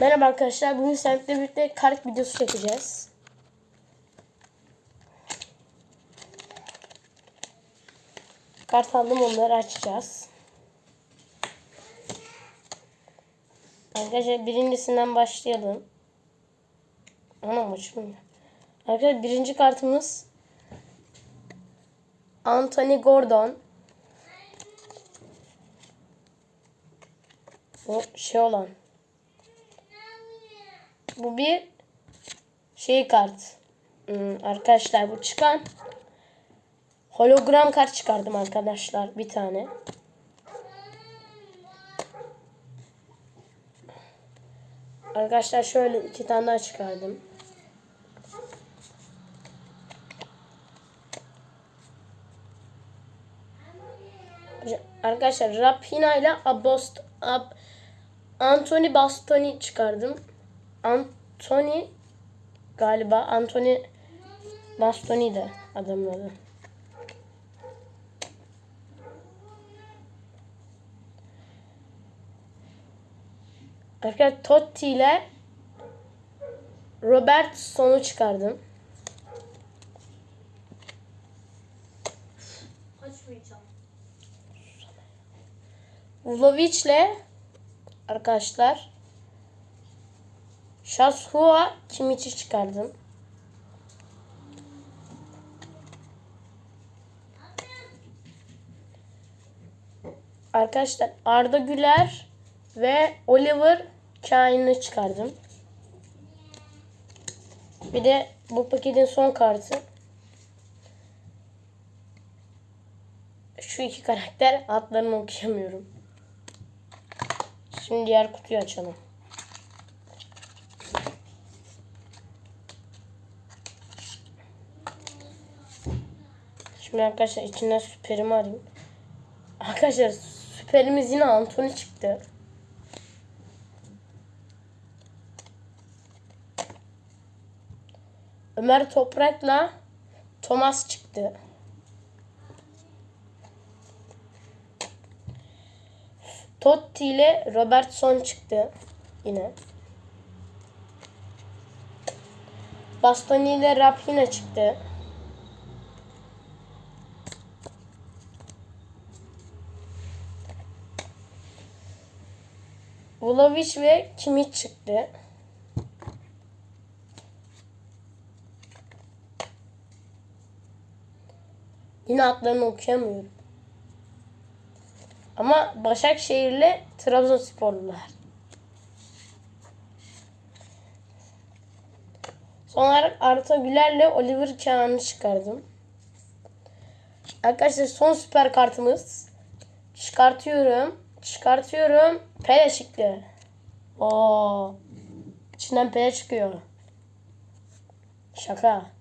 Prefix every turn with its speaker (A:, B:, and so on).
A: Merhaba arkadaşlar. Bugün seninle birlikte kart videosu çekeceğiz. Kart aldım onları açacağız. Arkadaşlar birincisinden başlayalım. Anam açılmıyor. Arkadaşlar birinci kartımız Anthony Gordon. Bu şey olan. Bu bir şey kart. Hmm, arkadaşlar bu çıkan hologram kart çıkardım arkadaşlar bir tane. Arkadaşlar şöyle iki tane daha çıkardım. Arkadaşlar Rapina ile Abost Ab, Anthony Bastoni çıkardım. Anthony galiba Anthony Bastoni de adamın adı. Arkadaşlar Totti ile Robert Son'u çıkardım. Vlaovic ile arkadaşlar Şashua Kimiç'i çıkardım. Arkadaşlar Arda Güler ve Oliver Kain'i çıkardım. Bir de bu paketin son kartı. Şu iki karakter adlarını okuyamıyorum. Şimdi diğer kutuyu açalım. Şimdi arkadaşlar içinden süperimi arayayım. Arkadaşlar süperimiz yine Anthony çıktı. Ömer Toprak'la Thomas çıktı. Totti ile Robertson çıktı yine. Bastoni ile Rapina çıktı. Vlaovic ve Kimmich çıktı. Yine adlarını okuyamıyorum. Ama Başakşehir'le Trabzonsporlular. Son olarak Arda Güler'le Oliver Kahn'ı çıkardım. Arkadaşlar son süper kartımız. Çıkartıyorum. Çıkartıyorum. Pele çıktı. Oo. İçinden Pele çıkıyor. Şaka.